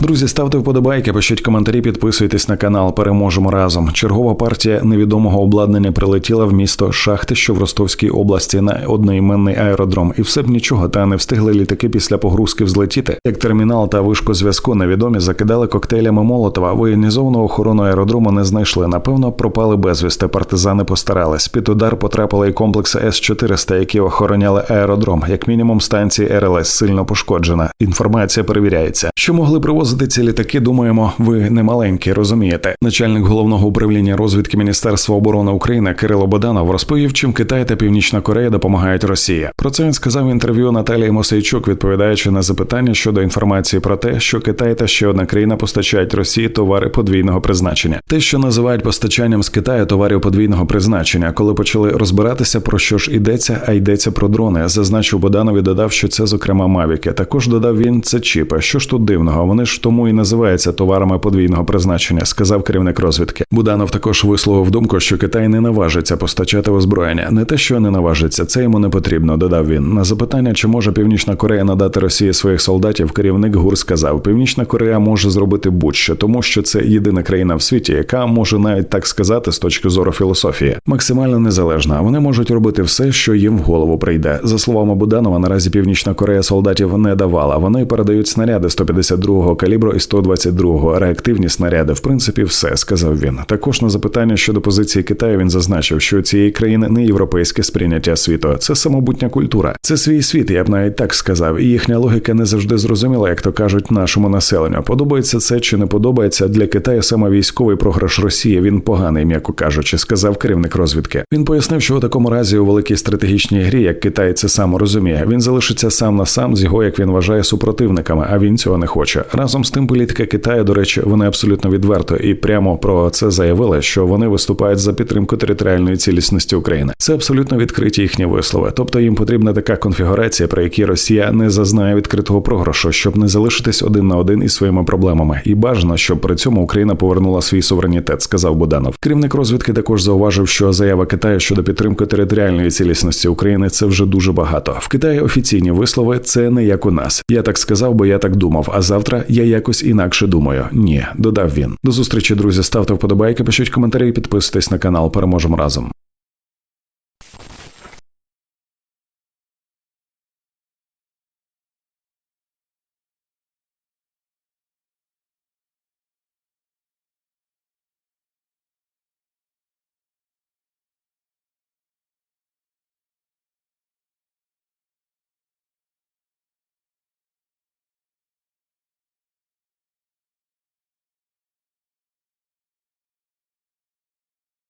Друзі, ставте вподобайки, пишіть коментарі, підписуйтесь на канал. Переможемо разом. Чергова партія невідомого обладнання прилетіла в місто Шахти, що в Ростовській області, на одноіменний аеродром. І все б нічого, та не встигли літаки після погрузки взлетіти. Як термінал та вишку зв'язку невідомі закидали коктейлями Молотова. Воєнізовану охорону аеродрому не знайшли. Напевно, пропали безвісти. Партизани постарались. Під удар потрапили і комплекси С-400, які охороняли аеродром. Як мінімум, станції РЛС сильно пошкоджена. Інформація перевіряється. Що могли привозити ці літаки? Думаємо, ви не маленькі, розумієте. Начальник головного управління розвідки Міністерства оборони України Кирило Боданов розповів, чим Китай та Північна Корея допомагають Росії. Про це він сказав в інтерв'ю Наталії Мосейчук, відповідаючи на запитання щодо інформації про те, що Китай та ще одна країна постачають Росії товари подвійного призначення. Те, що називають постачанням з Китаю товарів подвійного призначення, коли почали розбиратися про що ж йдеться, а йдеться про дрони. Зазначив Боданов і додав, що це зокрема мавіки. Також додав він це чіпи. Що ж тут дивного? Вони ж тому і називаються товарами подвійного призначення, сказав керівник розвідки. Буданов також висловив думку, що Китай не наважиться постачати озброєння. Не те, що не наважиться, це йому не потрібно. Додав він. На запитання, чи може Північна Корея надати Росії своїх солдатів, керівник ГУР сказав: Північна Корея може зробити будь-що, тому що це єдина країна в світі, яка може навіть так сказати з точки зору філософії, максимально незалежна. Вони можуть робити все, що їм в голову прийде. За словами Буданова, наразі Північна Корея солдатів не давала. Вони передають снаряди 152-го калібру і 122-го реактивні снаряди. В принципі, все сказав він. Також на запитання щодо позиції Китаю він зазначив, що цієї країни не європейське сприйняття світу, це самобутня культура. Це свій світ, я б навіть так сказав. І їхня логіка не завжди зрозуміла, як то кажуть, нашому населенню. Подобається це чи не подобається для Китаю саме військовий програш Росії. Він поганий, м'яко кажучи, сказав керівник розвідки. Він пояснив, що у такому разі у великій стратегічній грі, як Китай це сам розуміє, він залишиться сам на сам з його, як він вважає, супротивниками, а він цього не хоче. Разом з тим, політика Китаю, до речі, вони абсолютно відверто і прямо про це заявили, що вони виступають за підтримку територіальної цілісності України. Це абсолютно відкриті їхні вислови. Тобто їм потрібна така конфігурація, при якій Росія не зазнає відкритого програшу, щоб не залишитись один на один із своїми проблемами. І бажано, щоб при цьому Україна повернула свій суверенітет, сказав Буданов. Керівник розвідки також зауважив, що заява Китаю щодо підтримки територіальної цілісності України це вже дуже багато. В Китаї офіційні вислови це не як у нас. Я так сказав, бо я так думав. А завтра я якось інакше думаю. Ні, додав він. До зустрічі, друзі. Ставте вподобайки, пишіть коментарі, підписуйтесь на канал. Переможемо разом.